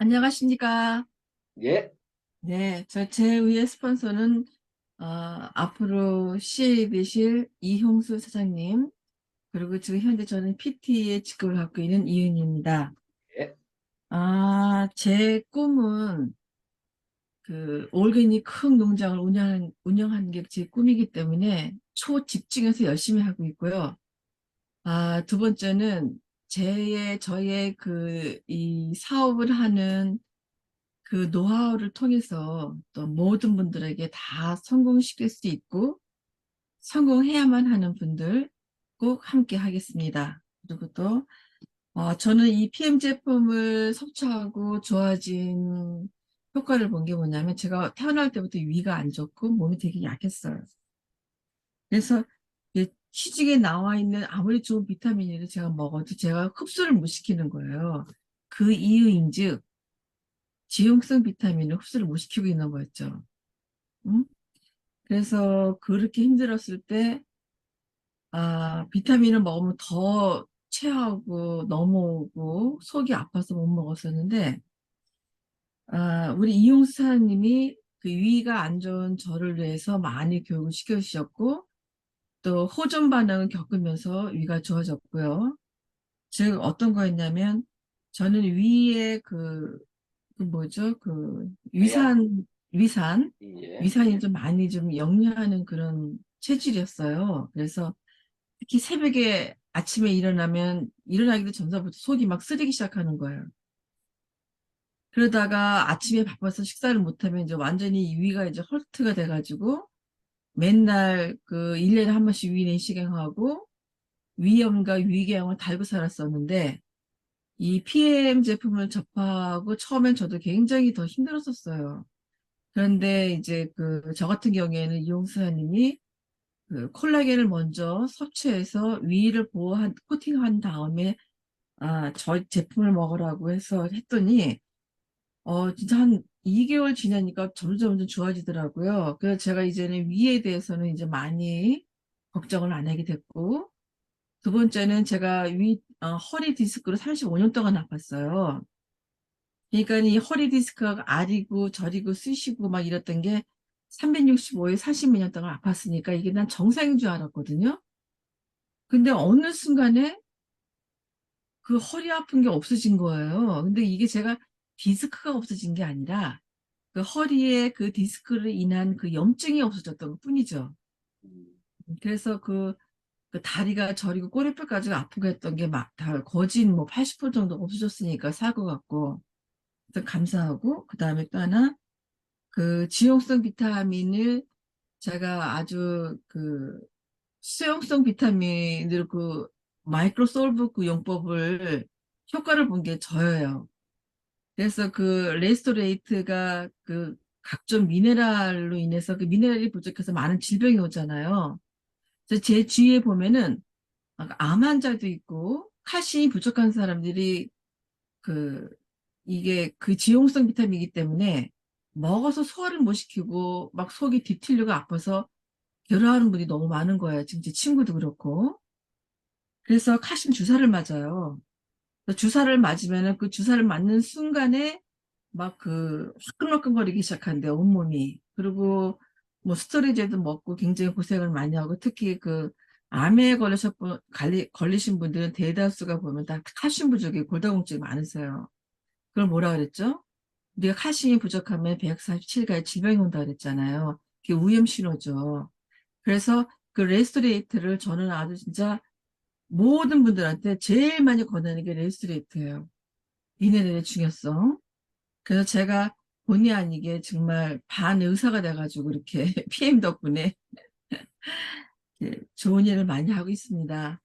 안녕하십니까. 예, 네, 저 제2의 스폰서는 어, 앞으로 CA 되실 이홍수 사장님, 그리고 지금 현재 저는 PT의 직급을 갖고 있는 이은희입니다. 예. 아, 제 꿈은 그 올게닉 큰 농장을 운영하는, 운영하는 게 제 꿈이기 때문에 초집중해서 열심히 하고 있고요. 아, 두 번째는 제, 저의 그, 이 사업을 하는 그 노하우를 통해서 또 모든 분들에게 다 성공시킬 수 있고 성공해야만 하는 분들 꼭 함께 하겠습니다. 그리고 또 어, 저는 이 PM 제품을 섭취하고 좋아진 효과를 본 게 뭐냐면 제가 태어날 때부터 위가 안 좋고 몸이 되게 약했어요. 그래서 이 시중에 나와 있는 아무리 좋은 비타민을 제가 먹어도 제가 흡수를 못 시키는 거예요. 그 이유인즉 지용성 비타민을 흡수를 못 시키고 있는 거였죠. 응? 그래서 그렇게 힘들었을 때, 아, 비타민을 먹으면 더 체하고 넘어오고 속이 아파서 못 먹었었는데, 아, 우리 이용수 사장님이 그 위가 안 좋은 저를 위해서 많이 교육을 시켜주셨고, 또 호전 반응을 겪으면서 위가 좋아졌고요. 즉, 어떤 거였냐면, 저는 위에 그, 그 뭐죠? 그 위산, 위산, 예, 위산이 좀 많이 좀 역류하는 그런 체질이었어요. 그래서 특히 새벽에 아침에 일어나면 일어나기도 전서부터 속이 막 쓰리기 시작하는 거예요. 그러다가 아침에 바빠서 식사를 못하면 이제 완전히 위가 이제 헐트가 돼가지고 맨날 그 1년에 한 번씩 위 내 시경하고 위염과 위궤양을 달고 살았었는데 이 PM 제품을 접하고 처음엔 저도 굉장히 더 힘들었었어요. 그런데 이제 그 저 같은 경우에는 이용수사님이 그 콜라겐을 먼저 섭취해서 위를 보호한 코팅한 다음에 아, 저 제품을 먹으라고 해서 했더니 어 진짜 한 2개월 지나니까 점점 점 좋아지더라고요. 그래서 제가 이제는 위에 대해서는 이제 많이 걱정을 안 하게 됐고 두 번째는 제가 위 어, 허리 디스크로 35년 동안 아팠어요. 그러니까 이 허리 디스크가 아리고 저리고 쑤시고 막 이랬던 게 365에 40몇 년 동안 아팠으니까 이게 난 정상인 줄 알았거든요. 근데 어느 순간에 그 허리 아픈 게 없어진 거예요. 근데 이게 제가 디스크가 없어진 게 아니라 그 허리에 그 디스크로 인한 그 염증이 없어졌던 것 뿐이죠. 음, 그래서 그, 그 다리가 저리고 꼬리뼈까지 아프고 했던 게 막 다 거진 뭐 80% 정도 없어졌으니까 사고 같고 그래서 감사하고 그 다음에 또 하나 그 지용성 비타민을 제가 아주 그 수용성 비타민으로 그 마이크로솔브 그 용법을 효과를 본 게 저예요. 그래서 그 레스토레이트가 그 각종 미네랄로 인해서 그 미네랄이 부족해서 많은 질병이 오잖아요. 그래서 제 주위에 보면은 암 환자도 있고 칼슘이 부족한 사람들이 그 이게 그 지용성 비타민이기 때문에 먹어서 소화를 못 시키고 막 속이 뒤틀리고 아파서 결혼하는 분이 너무 많은 거예요. 지금 제 친구도 그렇고. 그래서 칼슘 주사를 맞아요. 주사를 맞으면은 그 주사를 맞는 순간에 막 그 화끈화끈거리기 시작한대 온몸이. 그리고 뭐 스토리제도 먹고 굉장히 고생을 많이 하고 특히 그 암에 걸리셨 걸리, 걸리신 분들은 대다수가 보면 다 칼슘 부족이 골다공증이 많으세요. 그걸 뭐라 그랬죠? 우리가 칼슘이 부족하면 147가의 질병이 온다 그랬잖아요. 그게 우염 신호죠. 그래서 그 레스토레이트를 저는 아주 진짜 모든 분들한테 제일 많이 권하는 게 레스토레이트예요. 미네랄의 중요성. 그래서 제가 본의 아니게 정말 반의사가 돼가지고 이렇게 PM 덕분에 좋은 일을 많이 하고 있습니다.